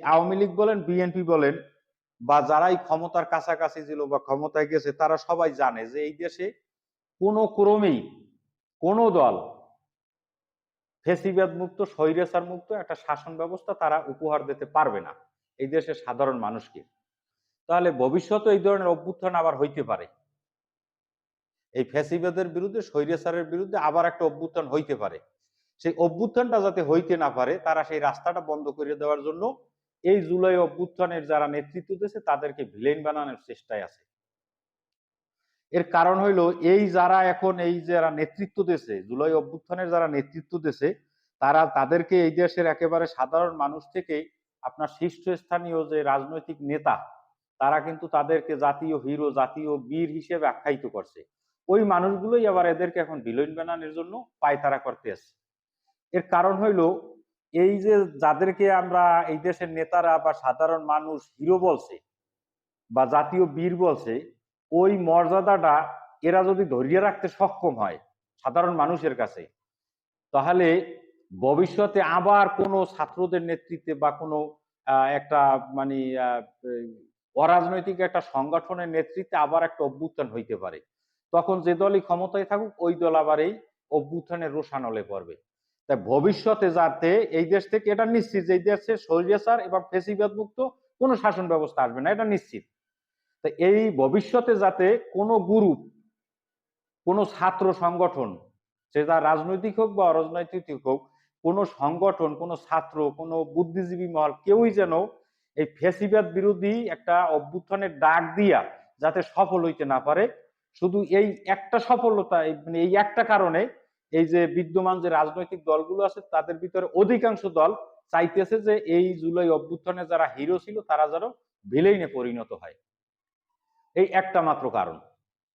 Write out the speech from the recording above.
আওয়ামী লীগ বলেন, বিএনপি বলেন বা যারাই ক্ষমতার কাছাকাছি ছিল বা ক্ষমতায় গেছে, তারা সবাই জানে যে এই দেশে কোনো ক্রমেই কোনো দল ফেসিবাদ মুক্ত স্বৈরাচার মুক্ত একটা শাসন ব্যবস্থা তারা উপহার দিতে পারবে না। এই দেশের সাধারণ মানুষকে। তাহলে ভবিষ্যতে এই ধরনের অভ্যুত্থান আবার হইতে পারে। এই ফ্যাসিবাদের বিরুদ্ধে, স্বৈরাচারের বিরুদ্ধে আবার একটা অভ্যুত্থান হইতে পারে। সেই অভ্যুত্থানটা যাতে হইতে না পারে, তারা সেই রাস্তাটা বন্ধ করে দেওয়ার জন্য এই জুলাই অভ্যুত্থানের যারা নেতৃত্ব দিয়েছে, তাদেরকে ভিলেন বানানোর চেষ্টায় আছে। এর কারণ হইল, এই যারা এখন এই যারা নেতৃত্ব দিয়েছে, জুলাই অভ্যুত্থানের যারা নেতৃত্ব দিয়েছে, তারা তাদেরকে এই দেশের একেবারে সাধারণ মানুষ থেকে আপনার শীর্ষস্থানীয় যে রাজনৈতিক নেতা, তারা কিন্তু তাদেরকে জাতীয় হিরো, জাতীয় বীর হিসেবে আখ্যায়িত করছে। ওই মানুষগুলোই আবার এদেরকে এখন ভিলেন বানানোর জন্য পায়তারা করতে আসছে এর কারণ হইল এই যে যাদেরকে আমরা এই দেশের নেতারা বা সাধারণ মানুষ হিরো বলছে বা জাতীয় বীর বলছে, ওই মর্যাদাটা এরা যদি ধরিয়ে রাখতে সক্ষম হয় সাধারণ মানুষের কাছে, তাহলে ভবিষ্যতে আবার কোনো ছাত্রদের নেতৃত্বে বা কোনো একটা মানে অরাজনৈতিক একটা সংগঠনের নেতৃত্বে আবার একটা অভ্যুত্থান হইতে পারে। তখন যে দলই ক্ষমতায় থাকুক, ওই দল আবার এই অভ্যুত্থানের রোশানলে পড়বে। তাই ভবিষ্যতে যাতে এই দেশ থেকে, এটা নিশ্চিত যে এই দেশে স্বৈরাচার এবং ফেসিবাদ মুক্ত কোনো শাসন ব্যবস্থা আসবে না, এটা নিশ্চিত। তো এই ভবিষ্যতে যাতে কোনো গ্রুপ, কোনো ছাত্র সংগঠন সেটা রাজনৈতিক হোক বা অরাজনৈতিক হোক, কোনো সংগঠন, কোনো ছাত্র, কোনো বুদ্ধিজীবী মহল, কেউই যেন এই ফেসিবাদ বিরোধী একটা অভ্যুত্থানের ডাক দিয়া যাতে সফল হইতে না পারে, শুধু এই একটা সফলতা মানে এই একটা কারণে এই যে বিদ্যমান যে রাজনৈতিক দলগুলো আছে, তাদের ভিতরে অধিকাংশ দল চাইতেছে যে এই জুলাই অভ্যুত্থানে যারা হিরো ছিল, তারা যেন ভিলেইনে পরিণত হয়। এই একটা মাত্র কারণ।